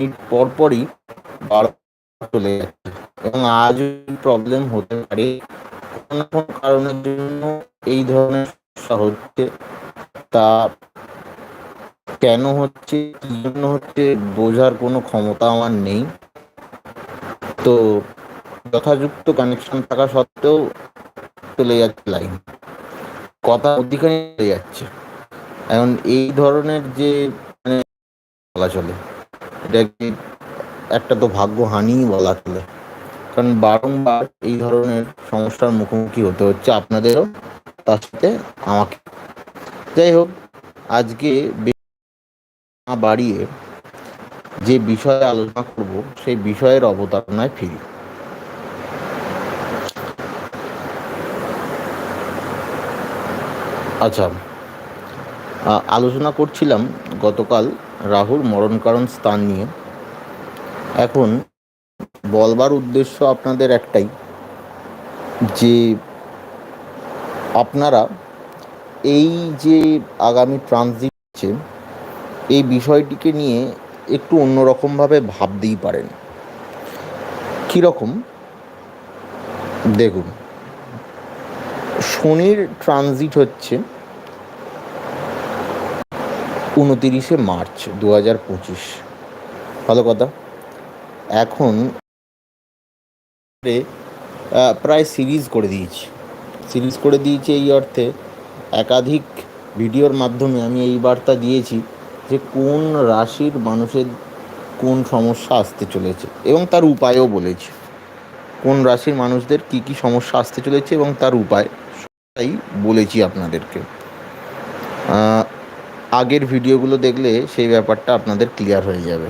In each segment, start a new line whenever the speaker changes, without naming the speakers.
Minute পর পরই বারবার চলে যাচ্ছে এবং আজ প্রবলেম হতে পারে। কোনো কোনো কারণের জন্য এই ধরনের সমস্যা হচ্ছে। তা কেন হচ্ছে, কি জন্য হচ্ছে, বোঝার কোনো ক্ষমতা আমার নেই। তো যথাযুক্ত কানেকশন থাকা সত্ত্বেও চলে যাচ্ছে লাইন কথা অধিকারী চলে যাচ্ছে। এখন এই ধরনের যে মানে বলা চলে এটাকে একটা তো ভাগ্যহানিই বলা চলে। কারণ বারংবার এই ধরনের সমস্যার মুখোমুখি হতে হচ্ছে আপনাদেরও, তার সাথে আমাকে। যাই হোক, আজকে না বাড়িয়ে যে বিষয়ে আলোচনা করব, সেই বিষয়ের অবতারণায় ফিরি। আচ্ছা আলোচনা করছিলাম গতকাল রাহুর মরণ কারণ স্থান নিয়ে। এখন বলবার উদ্দেশ্য আপনাদের একটাই, যে আপনারা এই যে আগামী ট্রানজিট এই বিষয়টিকে নিয়ে একটু অন্যরকমভাবে ভাবতেই পারেন। কীরকম? দেখুন, শনির ট্রানজিট হচ্ছে উনতিরিশে মার্চ দু হাজার পঁচিশ। ভালো কথা। এখন প্রায় সিরিজ করে দিয়েছি। সিরিজ করে দিয়েছি এই অর্থে একাধিক ভিডিওর মাধ্যমে আমি এই বার্তা দিয়েছি যে কোন রাশির মানুষের কোন সমস্যা আসতে চলেছে এবং তার উপায়ও বলেছি। কোন রাশির মানুষদের কি কি সমস্যা আসতে চলেছে এবং তার উপায় তাই বলেছি আপনাদেরকে। আগের ভিডিওগুলো দেখলে সেই ব্যাপারটা আপনাদের ক্লিয়ার হয়ে যাবে।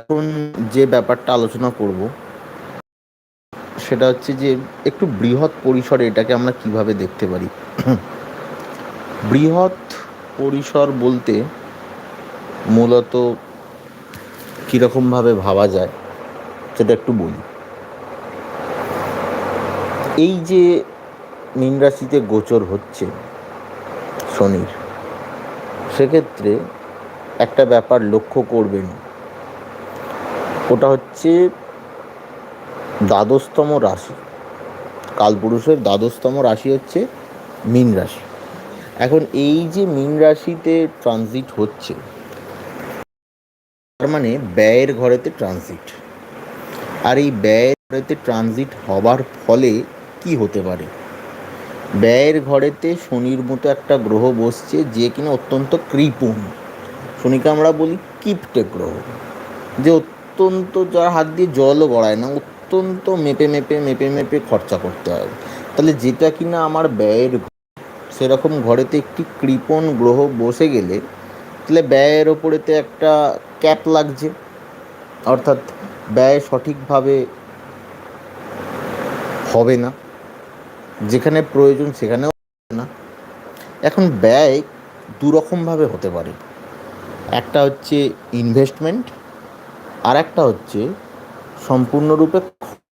এখন যে ব্যাপারটা আলোচনা করব, সেটা হচ্ছে যে একটু বৃহৎ পরিসরে এটাকে আমরা কীভাবে দেখতে পারি। বৃহৎ পরিসর বলতে মূলত কীরকমভাবে ভাবা যায়, সেটা একটু বলি। এই যে মীন রাশিতে গোচর হচ্ছে শনির। সেক্ষেত্রে একটা ব্যাপার লক্ষ্য করবেন। ওটা হচ্ছে দ্বাদশতম রাশি। কালপুরুষের দ্বাদশতম রাশি হচ্ছে মীন রাশি। এখন এই যে মীন রাশিতে ট্রানজিট হচ্ছে, তার মানে ব্যয়ের ঘরেতে ট্রানজিট আর এই ব্যয়ের ঘরেতে ট্রানজিট হবার ফলে কি হতে পারে? ব্যয়ের ঘরেতে শনির মতো একটা গ্রহ বসছে যে কিনা অত্যন্ত কৃপণ। শনিকে আমরা বলি কিপটে গ্রহ। যে অত্যন্ত যার হাত দিয়ে জলও গড়ায় না, অত্যন্ত মেপে মেপে মেপে মেপে খরচা করতে হয়। তাহলে যেটা কিনা আমার ব্যয়ের সেরকম ঘরেতে একটি কৃপণ গ্রহ বসে গেলে, তাহলে ব্যয়ের ওপরেতে একটা ক্যাপ লাগছে। অর্থাৎ ব্যয় সঠিকভাবে হবে না। যেখানে প্রয়োজন সেখানেও না। এখন ব্যয় দুরকমভাবে হতে পারে। একটা হচ্ছে ইনভেস্টমেন্ট আর একটা হচ্ছে সম্পূর্ণরূপে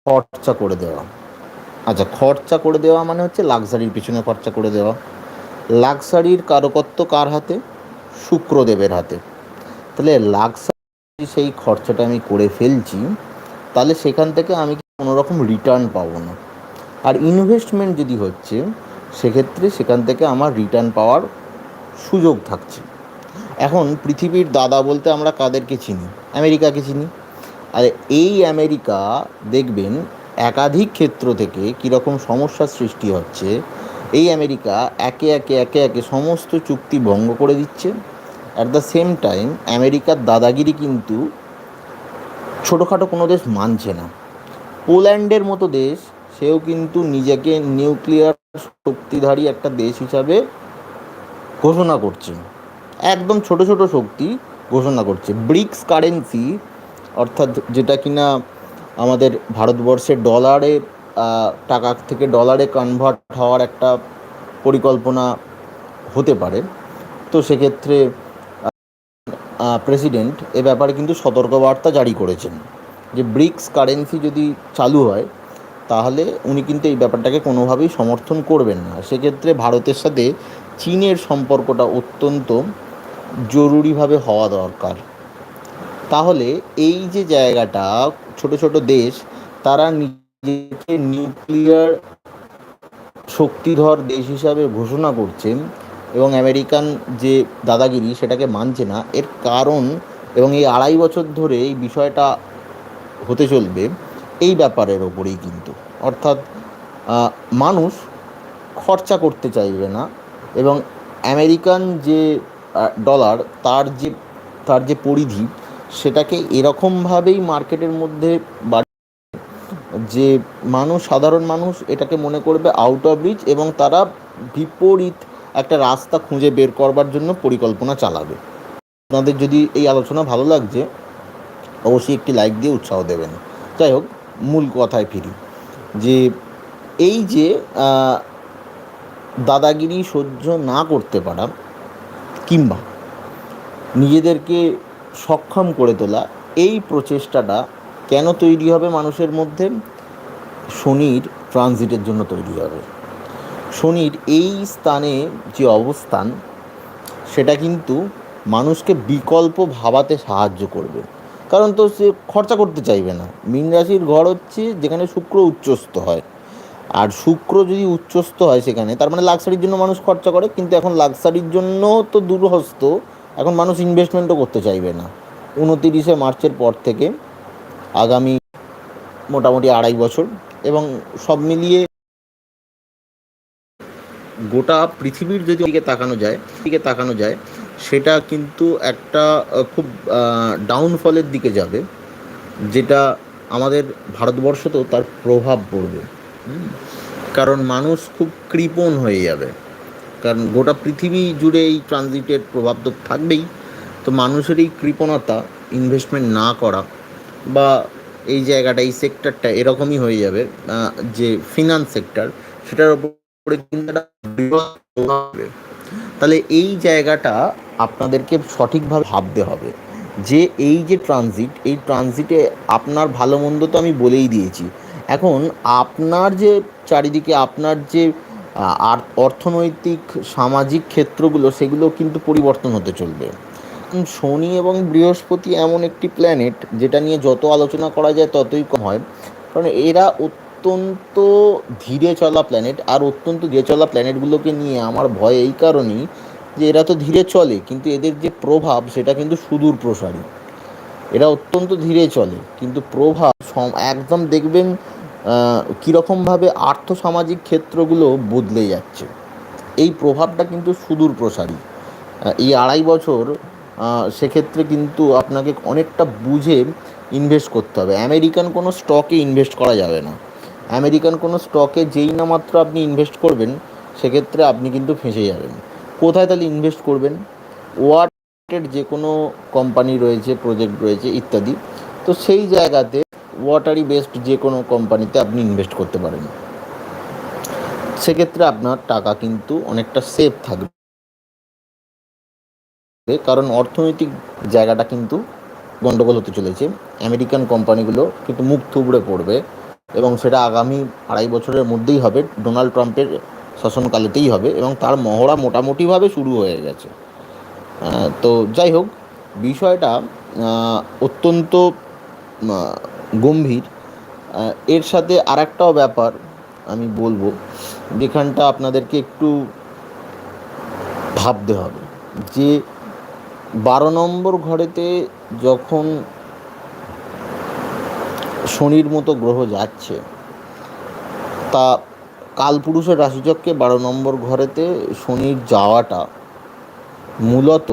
খরচা করে দেওয়া। আচ্ছা খরচা করে দেওয়া মানে হচ্ছে লাক্সারির পিছনে খরচা করে দেওয়া। লাক্সারির কারকত্ব কার হাতে? শুক্রদেবের হাতে। তাহলে লাক্সারি সেই খরচাটা আমি করে ফেলছি, তাহলে সেখান থেকে আমি কোনো রকম রিটার্ন পাবো না। আর ইনভেস্টমেন্ট যদি হচ্ছে, সেক্ষেত্রে সেখান থেকে আমার রিটার্ন পাওয়ার সুযোগ থাকছে। এখন পৃথিবীর দাদা বলতে আমরা কাদেরকে চিনি? আমেরিকাকে চিনি? আর এই আমেরিকা দেখবেন একাধিক ক্ষেত্র থেকে কীরকম সমস্যার সৃষ্টি হচ্ছে। এই আমেরিকা একে একে একে একে সমস্ত চুক্তি ভঙ্গ করে দিচ্ছে। অ্যাট দ্য সেম টাইম আমেরিকার দাদাগিরি কিন্তু ছোটোখাটো কোনো দেশ মানছে না। পোল্যান্ডের মতো দেশ সেও কিন্তু নিজেকে নিউক্লিয়ার শক্তিধারী একটা দেশ হিসাবে ঘোষণা করছে একদম ছোট ছোট শক্তি ঘোষণা করছে। ব্রিক্স কারেন্সি, অর্থাৎ যেটা কিনা আমাদের ভারতবর্ষে ডলারে টাকা থেকে ডলারে কনভার্ট হওয়ার একটা পরিকল্পনা হতে পারে। তো সেক্ষেত্রে প্রেসিডেন্ট এ ব্যাপারে কিন্তু সতর্কবার্তা জারি করেছেন। যে ব্রিক্স কারেন্সি যদি চালু হয় তাহলে উনি কিন্তু এই ব্যাপারটাকে কোনোভাবেই সমর্থন করবেন না। সেক্ষেত্রে ভারতের সাথে চীনের সম্পর্কটা অত্যন্ত জরুরিভাবে হওয়া দরকার। তাহলে এই যে জায়গাটা, ছোট ছোট দেশ, তারা নিজেকে নিউক্লিয়ার শক্তিধর দেশ হিসাবে ঘোষণা করছেন এবং আমেরিকান যে দাদাগিরি সেটাকে মানছে না, এর কারণ এবং এই আড়াই বছর ধরে এই বিষয়টা হতে চলবে। এই ব্যাপারের ওপরেই কিন্তু। অর্থাৎ মানুষ খরচা করতে চাইবে না এবং আমেরিকান যে ডলার তার যে তার যে পরিধি সেটাকে এরকমভাবেই মার্কেটের মধ্যে বাড়ি যে মানুষ, সাধারণ মানুষ এটাকে মনে করবে আউট অফ রিচ এবং তারা বিপরীত একটা রাস্তা খুঁজে বের করবার জন্য পরিকল্পনা চালাবে। আপনাদের যদি এই আলোচনা ভালো লাগছে, অবশ্যই একটি লাইক দিয়ে উৎসাহ দেবেন। যাই হোক মূল কথায় ফিরি। যে এই যে দাদাগিরি সহ্য না করতে পারা কিংবা নিজেদেরকে সক্ষম করে তোলা, এই প্রচেষ্টাটা কেন তৈরি হবে মানুষের মধ্যে? শনির ট্রানজিটের জন্য তৈরি হবে। শনির এই স্থানে যে অবস্থান, সেটা কিন্তু মানুষকে বিকল্প ভাবাতে সাহায্য করবে। কারণ তো সে খরচা করতে চাইবে না। মীন রাশির ঘর হচ্ছে যেখানে শুক্র উচ্চস্থ হয়। আর শুক্র যদি উচ্চস্থ হয় সেখানে, তার মানে লাক্সারির জন্য মানুষ খরচা করে, কিন্তু এখন লাক্সারির জন্য তো দূরহস্ত, এখন মানুষ ইনভেস্টমেন্টও করতে চাইবে না। উনতিরিশে মার্চের পর থেকে আগামী মোটামুটি আড়াই বছর, এবং সব মিলিয়ে গোটা পৃথিবীর যদি দিকে তাকানো যায়, দিকে তাকানো যায় সেটা কিন্তু একটা খুব ডাউনফলের দিকে যাবে, যেটা আমাদের ভারতবর্ষতেও তার প্রভাব পড়বে। কারণ মানুষ খুব কৃপণ হয়ে যাবে। কারণ গোটা পৃথিবী জুড়ে এই ট্রানজিটের প্রভাব তো থাকবেই। তো মানুষের এই কৃপণতা ইনভেস্টমেন্ট না করা বা এই জায়গাটা, এই সেক্টরটা এরকমই হয়ে যাবে যে ফিনান্স সেক্টর সেটার উপরে কিন্তু। তাহলে এই জায়গাটা আপনাদেরকে সঠিকভাবে ভাবতে হবে যে এই যে ট্রানজিট, এই ট্রানজিটে আপনার ভালো মন্দ তো আমি বলেই দিয়েছি। এখন আপনার যে চারিদিকে আপনার যে আর- অর্থনৈতিক, সামাজিক ক্ষেত্রগুলো সেগুলো কিন্তু পরিবর্তন হতে চলবে। শনি এবং বৃহস্পতি এমন একটি প্ল্যানেট যেটা নিয়ে যত আলোচনা করা যায় ততই কম হয়। কারণ এরা অত্যন্ত ধীরে চলা প্ল্যানেট আর অত্যন্ত ধীরে চলা প্ল্যানেটগুলোকে নিয়ে আমার ভয় এই কারণেই যে এরা তো ধীরে চলে, কিন্তু এদের যে প্রভাব সেটা কিন্তু সুদূর প্রসারী। এরা অত্যন্ত ধীরে চলে, কিন্তু প্রভাব একদম দেখবেন কীরকমভাবে আর্থসামাজিক ক্ষেত্রগুলো বদলে যাচ্ছে। এই প্রভাবটা কিন্তু সুদূর প্রসারী। এই আড়াই বছর সেক্ষেত্রে কিন্তু আপনাকে অনেকটা বুঝে ইনভেস্ট করতে হবে। আমেরিকান কোনো স্টকে ইনভেস্ট করা যাবে না। আমেরিকান কোনো স্টকে যেই না মাত্র আপনি ইনভেস্ট করবেন, সেক্ষেত্রে আপনি কিন্তু ফেঁসে যাবেন। কোথায় তাহলে ইনভেস্ট করবেন? ওয়াটের যে কোনো কোম্পানি রয়েছে প্রজেক্ট রয়েছে, ইত্যাদি। তো সেই জায়গাতে ওয়াটারি বেসড যে কোনো কোম্পানিতে আপনি ইনভেস্ট করতে পারেন। সেক্ষেত্রে আপনার টাকা কিন্তু অনেকটা সেফ থাকবে। কারণ অর্থনৈতিক জায়গাটা কিন্তু গন্ডগোল হতে চলেছে। আমেরিকান কোম্পানিগুলো কিন্তু মুখ থুবড়ে পড়বে। এবং সেটা আগামী আড়াই বছরের মধ্যেই হবে, ডোনাল্ড ট্রাম্পের শাসনকালেতেই হবে এবং তার মহড়া মোটামুটিভাবে শুরু হয়ে গেছে। তো যাই হোক, বিষয়টা অত্যন্ত গম্ভীর। এর সাথে আর একটাও ব্যাপার আমি বলব, যেখানটা আপনাদেরকে একটু ভাবতে হবে। যে বারো নম্বর ঘরেতে যখন শনির মতো গ্রহ যাচ্ছে, তা কালপুরুষের রাশিচক্রে বারো নম্বর ঘরেতে শনির যাওয়াটা মূলত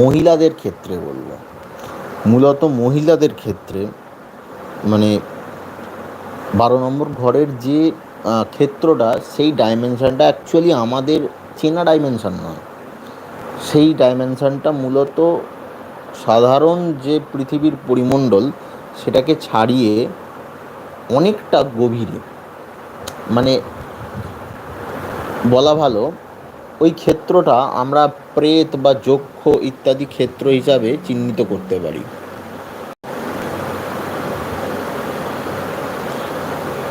মহিলাদের ক্ষেত্রে বলব। মূলত মহিলাদের ক্ষেত্রে মানে বারো নম্বর ঘরের যে ক্ষেত্রটা, সেই ডাইমেনশানটা অ্যাকচুয়ালি আমাদের চেনা ডাইমেনশান নয়। সেই ডাইমেনশানটা মূলত সাধারণ যে পৃথিবীর পরিমণ্ডল, সেটাকে ছাড়িয়ে অনেকটা গভীরে মানে বলা ভালো, ওই ক্ষেত্রটা আমরা প্রেত বা যক্ষ ইত্যাদি ক্ষেত্র হিসাবে চিহ্নিত করতে পারি।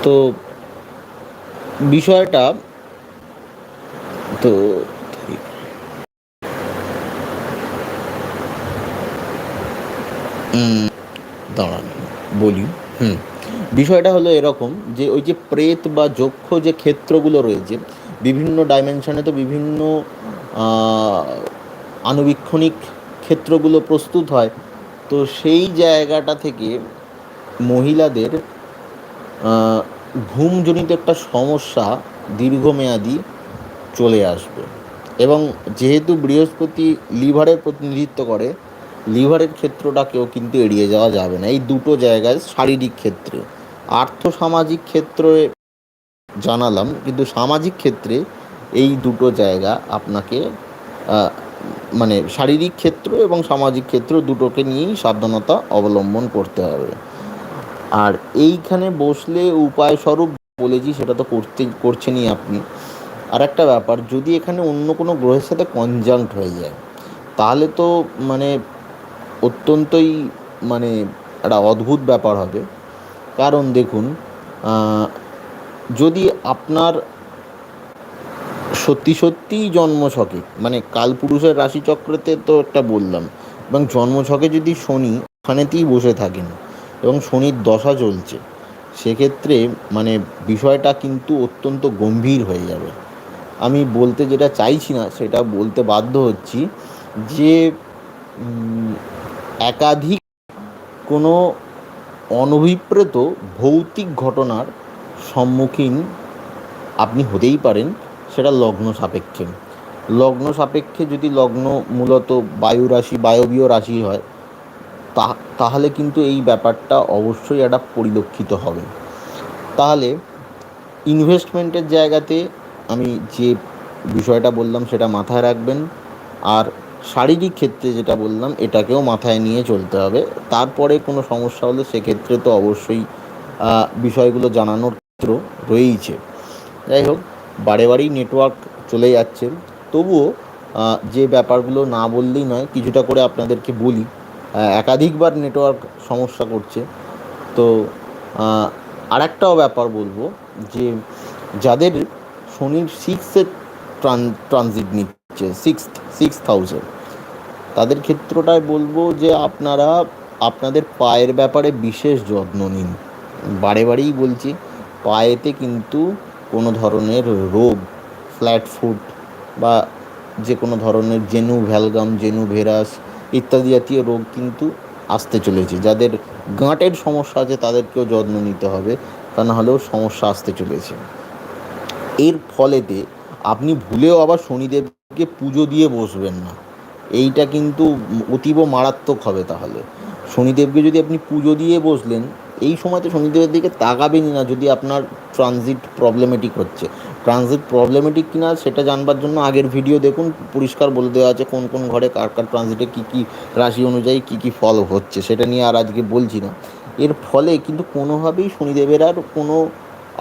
তো বিষয়টা, তো দাঁড়ান বলি। হুম বিষয়টা হলো এরকম যে ওই যে প্রেত বা যক্ষ যে ক্ষেত্রগুলো রয়েছে বিভিন্ন ডাইমেনশনে তো বিভিন্ন আহ, আণুবীক্ষণিক ক্ষেত্রগুলো প্রস্তুত হয়। তো সেই জায়গাটা থেকে মহিলাদের ঘুমজনিত একটা সমস্যা দীর্ঘমেয়াদী চলে আসবে। এবং যেহেতু বৃহস্পতি লিভারের প্রতিনিধিত্ব করে লিভারের ক্ষেত্রটাকেও কিন্তু এড়িয়ে যাওয়া যাবে না। এই দুটো জায়গায় শারীরিক ক্ষেত্রে। আর্থ সামাজিক ক্ষেত্রে জানালাম, কিন্তু সামাজিক ক্ষেত্রে এই দুটো জায়গা আপনাকে মানে শারীরিক ক্ষেত্র এবং সামাজিক ক্ষেত্র দুটোকে নিয়েই সাবধানতা অবলম্বন করতে হবে। আর এইখানে বসলে উপায় স্বরূপ বলেছি, সেটা তো করতে, করছেনই আপনি। আর একটা ব্যাপার, যদি এখানে অন্য কোনো গ্রহের সাথে কনজাংক্ট হয়ে যায়, তাহলে তো মানে অত্যন্তই মানে একটা অদ্ভুত ব্যাপার হবে। কারণ দেখুন যদি আপনার সত্যি সত্যিই জন্মছকে মানে কালপুরুষের রাশিচক্রেতে তো একটা বললাম, এবং জন্মছকে যদি শনি ওখানেতেই বসে থাকেন, এবং শনির দশা চলছে, সেক্ষেত্রে মানে বিষয়টা কিন্তু অত্যন্ত গম্ভীর হয়ে যাবে। আমি বলতে যেটা চাইছি না, সেটা বলতে বাধ্য হচ্ছি যে একাধিক কোনো অনভিপ্রেত ভৌতিক ঘটনার সম্মুখীন আপনি হতেই পারেন, সেটা লগ্ন সাপেক্ষে। লগ্ন সাপেক্ষে যদি লগ্ন মূলত বায়ু রাশি, বায়বীয় রাশি হয়, তা, তাহলে কিন্তু এই ব্যাপারটা অবশ্যই একটা পরিলক্ষিত হবে। তাহলে ইনভেস্টমেন্টের জায়গাতে আমি যে বিষয়টা বললাম সেটা মাথায় রাখবেন, আর শারীরিক ক্ষেত্রে যেটা বললাম, এটাকেও মাথায় নিয়ে চলতে হবে। তারপরে কোনো সমস্যা হলে সেক্ষেত্রে তো অবশ্যই বিষয়গুলো জানানোর ক্ষেত্র রয়েইছে। যাই হোক, বারে বারেই নেটওয়ার্ক চলে যাচ্ছে। তবুও যে ব্যাপারগুলো না বললেই নয়, কিছুটা করে আপনাদেরকে বলি। একাধিকবার নেটওয়ার্ক সমস্যা করছে। তো আর একটাও ব্যাপার বলব যে, যাদের শনির সিক্সের ট্রান ট্রানজিট নিচ্ছে সিক্স সিক্স থাউজেন্ড তাদের ক্ষেত্রটায় বলব যে আপনারা আপনাদের পায়ের ব্যাপারে বিশেষ যত্ন নিন। বারে বারেই বলছি, পায়েতে কিন্তু কোনো ধরনের রোগ ফ্ল্যাট ফুট বা যে কোনো ধরনের জেনু ভ্যালগাম, জেনু ভেরাস ইত্যাদি জাতীয় রোগ কিন্তু আসতে চলেছে। যাদের গাঁটের সমস্যা আছে তাদেরকেও যত্ন নিতে হবে, তা না হলেও সমস্যা আসতে চলেছে। এর ফলেতে আপনি ভুলেও আবার শনিদেবকে পুজো দিয়ে বসবেন না। এইটা কিন্তু অতীব মারাত্মক হবে তাহলে। শনিদেবকে যদি আপনি পুজো দিয়ে বসলেন, এই সময়তে শনিদেবের দিকে তাকাবেনই না যদি আপনার ট্রানজিট প্রবলেমেটিক হচ্ছে। ট্রানজিট প্রবলেমেটিক কিনা সেটা জানবার জন্য আগের ভিডিও দেখুন, পরিষ্কার বলে দেওয়া আছে কোন কোন ঘরে কার কার ট্রানজিটে কী কী রাশি অনুযায়ী কী কী ফল হচ্ছে, সেটা নিয়ে আর আজকে বলছি না। এর ফলে কিন্তু কোনোভাবেই শনিদেবের আর কোনো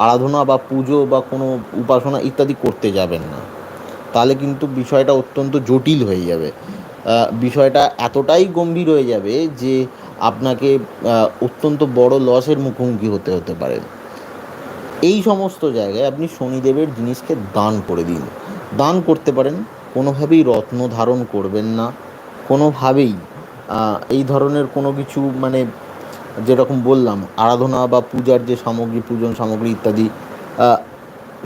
আরাধনা বা পুজো বা কোনো উপাসনা ইত্যাদি করতে যাবেন না। তাহলে কিন্তু বিষয়টা অত্যন্ত জটিল হয়ে যাবে। বিষয়টা এতটাই গম্ভীর হয়ে যাবে যে আপনাকে অত্যন্ত বড় লসের মুখোমুখি হতে হতে পারে। এই সমস্ত জায়গায় আপনি শনিদেবের জিনিসকে দান করে দিন। দান করতে পারেন, কোনোভাবেই রত্ন ধারণ করবেন না। কোনোভাবেই এই ধরনের কোনো কিছু মানে যেরকম বললাম, আরাধনা বা পূজার যে সামগ্রী, পূজন সামগ্রী ইত্যাদি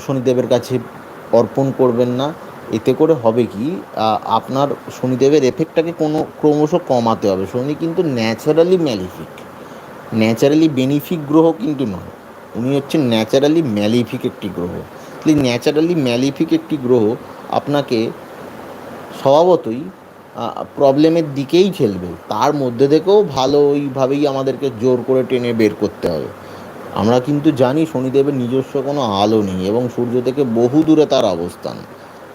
শনিদেবের কাছে অর্পণ করবেন না। এতে করে হবে কি আপনার শনিদেবের এফেক্টটাকে কোনো, ক্রমশ কমাতে হবে। শনি কিন্তু ন্যাচারালি ম্যালিফিক ন্যাচারালি বেনিফিক গ্রহ কিন্তু নয়। উনি হচ্ছেন ন্যাচারালি ম্যালিফিক একটি গ্রহ। তাহলে ন্যাচারালি ম্যালিফিক একটি গ্রহ আপনাকে স্বভাবতই প্রবলেমের দিকেই ঠেলবে তার মধ্যে থেকেও ভালো ওইভাবেই আমাদেরকে জোর করে টেনে বের করতে হবে। আমরা কিন্তু জানি শনিদেবের নিজস্ব কোনো আলো নেই এবং সূর্য থেকে বহু দূরে তার অবস্থান।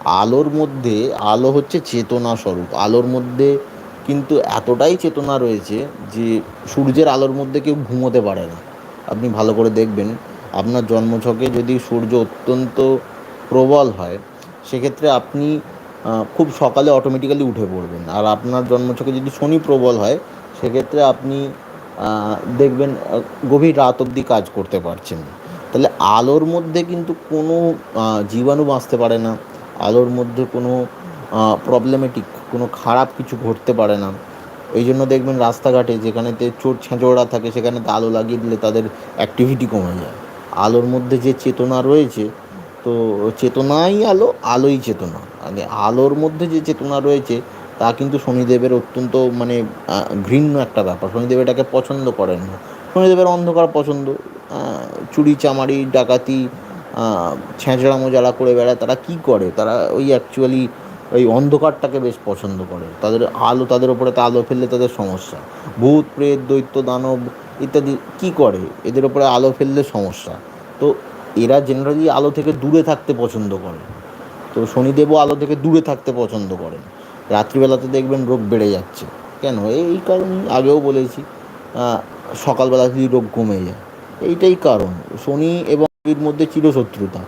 আলোর মধ্যে আলো হচ্ছে চেতনা স্বরূপ। আলোর মধ্যে কিন্তু এতটাই চেতনা রয়েছে যে সূর্যের আলোর মধ্যে কেউ ঘুমোতে পারে না। আপনি ভালো করে দেখবেন, আপনার জন্মছকে যদি সূর্য অত্যন্ত প্রবল হয়, সেক্ষেত্রে আপনি খুব সকালে অটোমেটিক্যালি উঠে পড়বেন। আর আপনার জন্মছকে যদি শনি প্রবল হয়, সেক্ষেত্রে আপনি দেখবেন গভীর রাত অবধি কাজ করতে পারছেন তাহলে আলোর মধ্যে কিন্তু কোনো জীবাণু বাঁচতে পারে না। আলোর মধ্যে কোনো প্রবলেমেটিক কোনো খারাপ কিছু ঘটতে পারে না। এই জন্য দেখবেন রাস্তাঘাটে যেখানেতে চোর ছেঁচড়া থাকে, সেখানে আলো লাগিয়ে দিলে তাদের অ্যাক্টিভিটি কমে যায়। আলোর মধ্যে যে চেতনা রয়েছে, তো চেতনাই আলো, আলোই চেতনা। আগে আলোর মধ্যে যে চেতনা রয়েছে, তা কিন্তু শনিদেবের অত্যন্ত মানে ঘৃণ্য একটা ব্যাপার। শনিদেব এটাকে পছন্দ করেন না। শনিদেবের অন্ধকার পছন্দ। চুরি, চামারি, ডাকাতি ছেঁচড়ামো যারা করে বেড়ায়, তারা কী করে? তারা ওই অ্যাকচুয়ালি ওই অন্ধকারটাকে বেশ পছন্দ করে। তাদের আলো, তাদের ওপরে তা আলো ফেললে তাদের সমস্যা। ভূত, প্রেত, দৈত্য, দানব ইত্যাদি কী করে? এদের ওপরে আলো ফেললে সমস্যা। তো এরা জেনারেলি আলো থেকে দূরে থাকতে পছন্দ করে। তো শনিদেবও আলো থেকে দূরে থাকতে পছন্দ করেন রাত্রিবেলাতে দেখবেন রোগ বেড়ে যাচ্ছে। কেন? এই কারণ আগেও বলেছি সকালবেলা যদি রোগ কমে যায়। এইটাই কারণ। শনি এবং রবির মধ্যে চিরশত্রুতা,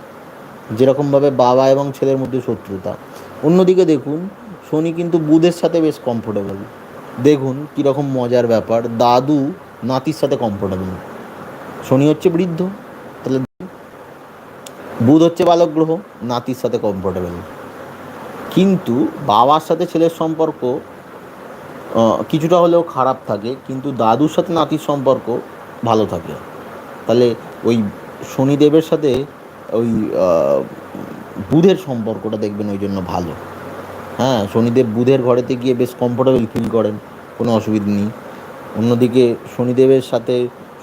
যেরকমভাবে বাবা এবং ছেলের মধ্যে শত্রুতা। অন্যদিকে দেখুন, শনি কিন্তু বুধের সাথে বেশ কমফোর্টেবল দেখুন কীরকম মজার ব্যাপার, দাদু নাতির সাথে কমফোর্টেবল শনি হচ্ছে বৃদ্ধ, তাহলে বুধ হচ্ছে বালক গ্রহ নাতির সাথে কমফোর্টেবল কিন্তু বাবার সাথে ছেলের সম্পর্ক কিছুটা হলেও খারাপ থাকে, কিন্তু দাদুর সাথে নাতির সম্পর্ক ভালো থাকে। তাহলে ওই শনিদেবের সাথে ওই বুধের সম্পর্কটা দেখবেন ওই জন্য ভালো। হ্যাঁ শনিদেব বুধের ঘরেতে গিয়ে বেশ কমফোর্টেবল ফিল করেন, কোনো অসুবিধা নেই। অন্যদিকে শনিদেবের সাথে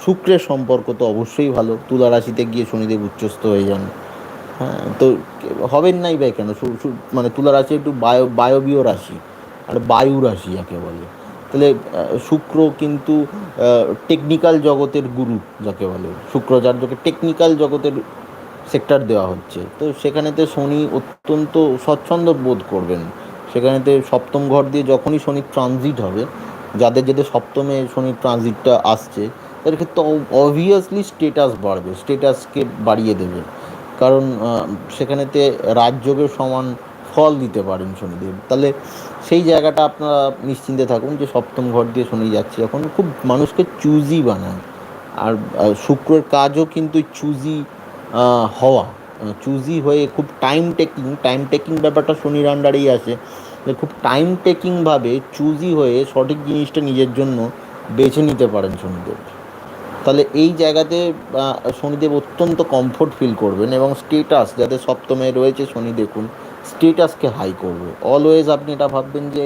শুক্রের সম্পর্ক তো অবশ্যই ভালো তুলা রাশিতে গিয়ে শনিদেব উচ্চস্থ হয়ে যান। হ্যাঁ তো হবেন নাই ভাই কেন? মানে তুলা রাশি একটু বায়ো, বায়বীয় রাশি, আর বায়ু রাশি যাকে বলে। তাহলে শুক্র কিন্তু টেকনিক্যাল জগতের গুরু যাকে বলে। শুক্রাচার্যকে টেকনিক্যাল জগতের সেক্টর দেওয়া হচ্ছে। তো সেখানেতে শনি অত্যন্ত স্বচ্ছন্দ বোধ করবেন। সেখানেতে সপ্তম ঘর দিয়ে যখনই শনি ট্রানজিট হবে, যাদের যাদের সপ্তমে শনি ট্রানজিটটা আসছে তাদের ক্ষেত্রে অবভিয়াসলি স্টেটাস বাড়বে স্টেটাসকে বাড়িয়ে দেবে। কারণ সেখানেতে রাজযোগের সমান ফল দিতে পারেন শনিদেব। তাহলে সেই জায়গাটা আপনারা নিশ্চিন্তে থাকুন যে সপ্তম ঘর দিয়ে শনি যাচ্ছে। এখন খুব মানুষকে চুজি বানায় আর শুক্রের কাজও কিন্তু চুজি হওয়া। চুজি হয়ে খুব টাইম টেকিং টাইম টেকিং ব্যাপারটা শনির আন্ডারেই আসে। খুব টাইম টেকিংভাবে চুজি হয়ে সঠিক জিনিসটা নিজের জন্য বেছে নিতে পারেন শনিদেব। তাহলে এই জায়গাতে শনিদেব অত্যন্ত কমফোর্ট ফিল করবেন এবং স্টেটাস যাদের সপ্তমে রয়েছে শনি দেখুন। স্টেটাসকে হাই করবে। অলওয়েজ আপনি এটা ভাববেন যে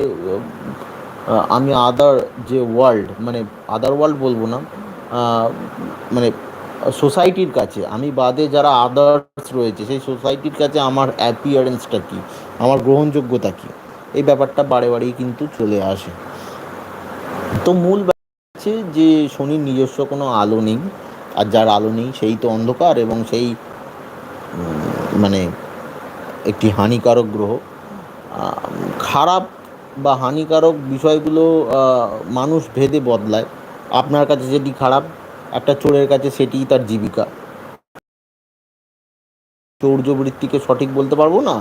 আমি আদার যে ওয়ার্ল্ড মানে আদার ওয়ার্ল্ড বলব না মানে সোসাইটির কাছে, আমি বাদে যারা আদার্স রয়েছে, সেই সোসাইটির কাছে আমার অ্যাপিয়ারেন্সটা কী? আমার গ্রহণযোগ্যতা কী? এই ব্যাপারটা বারে বারেই কিন্তু চলে আসে। তো মূল হচ্ছে যে, শনির নিজস্ব কোনো আলো নেই, আর যার আলো নেই, সেই তো অন্ধকার এবং সেই মানে একটি হানিকারক গ্রহ। খারাপ বা হানিকারক বিষয়গুলো মানুষ ভেদে বদলায়। আপনার কাছে যেটি খারাপ, একটা চোরের কাছে সেটিই তার জীবিকা। চৌর্যবৃত্তিকে সঠিক বলতে পারব না?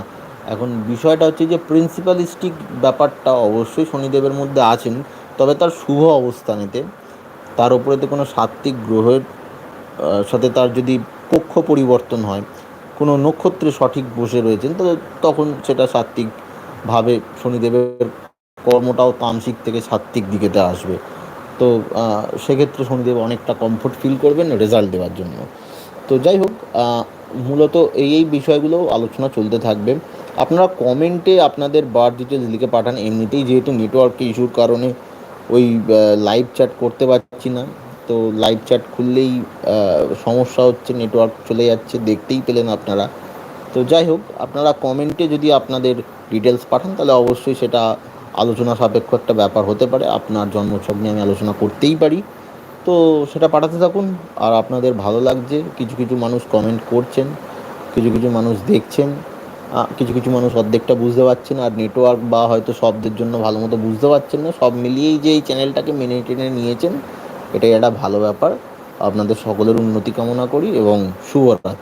এখন বিষয়টা হচ্ছে যে প্রিন্সিপালিস্টিক ব্যাপারটা অবশ্যই শনিদেবের মধ্যে আছেন, তবে তার শুভ অবস্থানেতে তার উপরেতে কোনো সাত্ত্বিক গ্রহের সাথে তার যদি কক্ষ পরিবর্তন হয় কোনো নক্ষত্রে সঠিক বসে রয়েছেন তাহলে তখন সেটা সাত্ত্বিকভাবে শনিদেবের কর্মটাও তামসিক থেকে সাত্ত্বিক দিকেতে আসবে। তো সেক্ষেত্রে শনিদেব অনেকটা কমফোর্ট ফিল করবেন রেজাল্ট দেওয়ার জন্য। তো যাই হোক মূলত এই এই বিষয়গুলো আলোচনা চলতে থাকবে। আপনারা কমেন্টে আপনাদের বার্থ ডিটেলস লিখে পাঠান। এমনিতেই যেহেতু নেটওয়ার্ক ইস্যুর কারণে ওই লাইভ চ্যাট করতে পারছি না। তো লাইভ চ্যাট খুললেই সমস্যা হচ্ছে নেটওয়ার্ক চলে যাচ্ছে, দেখতেই পেলেন আপনারা। তো যাই হোক, আপনারা কমেন্টে যদি আপনাদের ডিটেলস পাঠান, তাহলে অবশ্যই সেটা আলোচনা সাপেক্ষ একটা ব্যাপার হতে পারে। আপনার জন্মছক নিয়ে আমি আলোচনা করতেই পারি। তো সেটা পাঠাতে থাকুন। আর আপনাদের ভালো লাগছে, কিছু কিছু মানুষ কমেন্ট করছেন, কিছু কিছু মানুষ দেখছেন কিছু কিছু মানুষ অর্ধেকটা বুঝতে পারছেন, আর নেটওয়ার্ক বা হয়তো শব্দের জন্য ভালো মতো বুঝতে পারছেন না, সব মিলিয়েই যে এই চ্যানেলটাকে মেনে টেনে নিয়েছেন এটাই একটা ভালো ব্যাপার। আপনাদের সকলের উন্নতি কামনা করি এবং শুভরাত্রি।